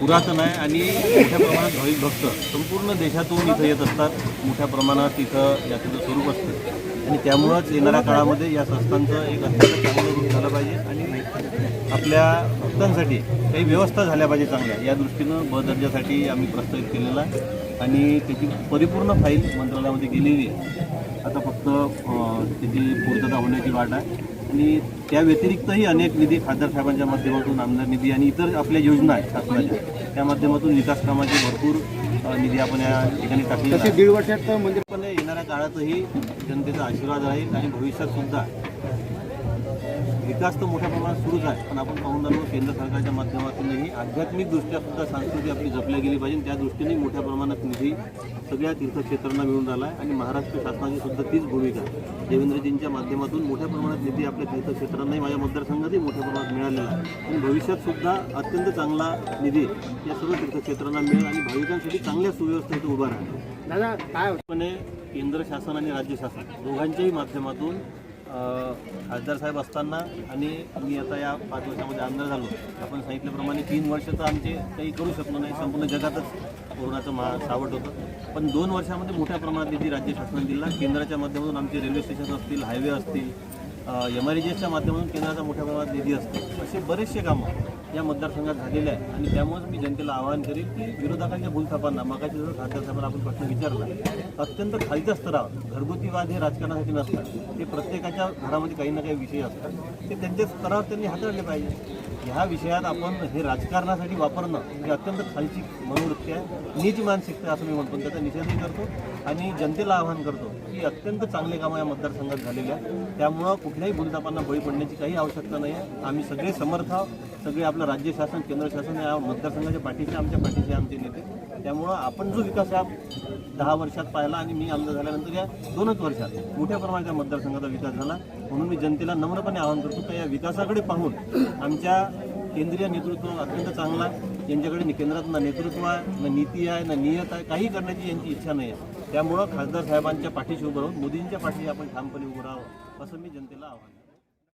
पुरातन आहे आणि मोठ्या प्रमाणात भाविक भक्त संपूर्ण देशातून इथं येत असतात. मोठ्या प्रमाणात इथं यात्रेचं स्वरूप असतं. आणि त्यामुळंच येणाऱ्या काळामध्ये या संस्थांचं एक अत्यंत चांगलं रूप झालं पाहिजे आणि आपल्या भक्तांसाठी काही व्यवस्था झाल्या पाहिजे चांगल्या. या दृष्टीनं ब दर्जासाठी आम्ही प्रस्तावित केलेला आहे आणि त्याची परिपूर्ण फाईल मंत्रालयामध्ये गेलेली आहे. आता फक्त त्याची पूर्तता होण्याची वाट आहे. आणि त्या व्यतिरिक्तही अनेक निधी खासदार साहेबांच्या माध्यमातून आमदार निधी आणि इतर आपल्या योजना आहेत शासनाच्या त्या माध्यमातून विकास कामाचे भरपूर निधी आपण या ठिकाणी टाकलेला आहे. दीड वर्षात म्हणजे पण येणाऱ्या काळातही जनतेचा आशीर्वाद राहील आणि भविष्यात सुद्धा विकास तर मोठ्या प्रमाणात सुरूच आहे पण आपण पाहून आलो केंद्र सरकारच्या माध्यमातूनही आध्यात्मिक दृष्ट्या सुद्धा संस्कृती आपली जपल्या गेली पाहिजे. त्या दृष्टीने मोठ्या प्रमाणात निधी सगळ्या तीर्थक्षेत्रांना मिळून राहिला आहे आणि महाराष्ट्र शासनाची सुद्धा तीच भूमिका देवेंद्रजींच्या माध्यमातून मोठ्या प्रमाणात निधी आपल्या तीर्थक्षेत्रांनाही माझ्या मतदारसंघातही मोठ्या प्रमाणात मिळालेला आहे. आणि भविष्यात सुद्धा अत्यंत चांगला निधी या सर्व तीर्थक्षेत्रांना मिळेल आणि भाविकांसाठी चांगल्या सुव्यवस्था इथं उभा राहतील दादा काय पण केंद्र शासन आणि राज्य शासन दोघांच्याही माध्यमातून खासदार साहेब असताना आणि मी आता या पाच वर्षामध्ये आमदार झालो. आपण सांगितल्याप्रमाणे तीन वर्ष तर आमचे काही करू शकलो नाही. संपूर्ण जगातच कोरोनाचं महा सावट होतं. पण दोन वर्षामध्ये मोठ्या प्रमाणात निधी राज्य शासनाने दिला. केंद्राच्या माध्यमातून आमचे रेल्वे स्टेशन असतील हायवे असतील एम आर माध्यमातून केंद्राचा मोठ्या प्रमाणात निधी असतो. असे बरेचसे कामं या मतदारसंघात झालेलं आहे. आणि त्यामुळेच मी जनतेला आवाहन करेन की विरोधकांच्या भूलथापांना मगाशी जर खासदार साहेबांना आपण प्रश्न विचारला अत्यंत खालच्या स्तरावर घरगुती वाद हे राजकारणासाठी नसतात. ते प्रत्येकाच्या घरामध्ये काही ना काही विषय असतात. ते त्यांच्या स्तरावर त्यांनी हाताळले पाहिजे. ह्या विषयात आपण हे राजकारणासाठी वापरणं ही अत्यंत खालची मनोवृत्ती आहे. नीच मानसिकता असं मी म्हणतो. त्याचा निषेधही करतो आणि जनतेला आवाहन करतो की अत्यंत चांगले कामं या मतदारसंघात झालेले आहेत. त्यामुळं कुठल्याही भूलथापांना बळी पडण्याची काही आवश्यकता नाही आहे. आम्ही सगळे समर्थ आहोत. सगळे आपलं राज्य शासन केंद्र शासन या मतदारसंघाच्या पाठीशी आमच्या पाठीशी आमचे नेते. त्यामुळं आपण जो विकास या दहा वर्षात पाहिला आणि मी आमदार झाल्यानंतर या दोनच वर्षात मोठ्या प्रमाणाच्या मतदारसंघाचा विकास झाला. म्हणून मी जनतेला नम्रपणे आवाहन करतो तर या विकासाकडे पाहून आमच्या केंद्रीय नेतृत्व अत्यंत चांगला यांच्याकडे केंद्रात ना नेतृत्व आहे ना नीती आहे ना नियत आहे काही करण्याची यांची इच्छा नाही आहे. त्यामुळं खासदार साहेबांच्या पाठीशी उभं राहून मोदींच्या पाठीशी आपण ठामपणे उभं राहावं असं मी जनतेला आवाहन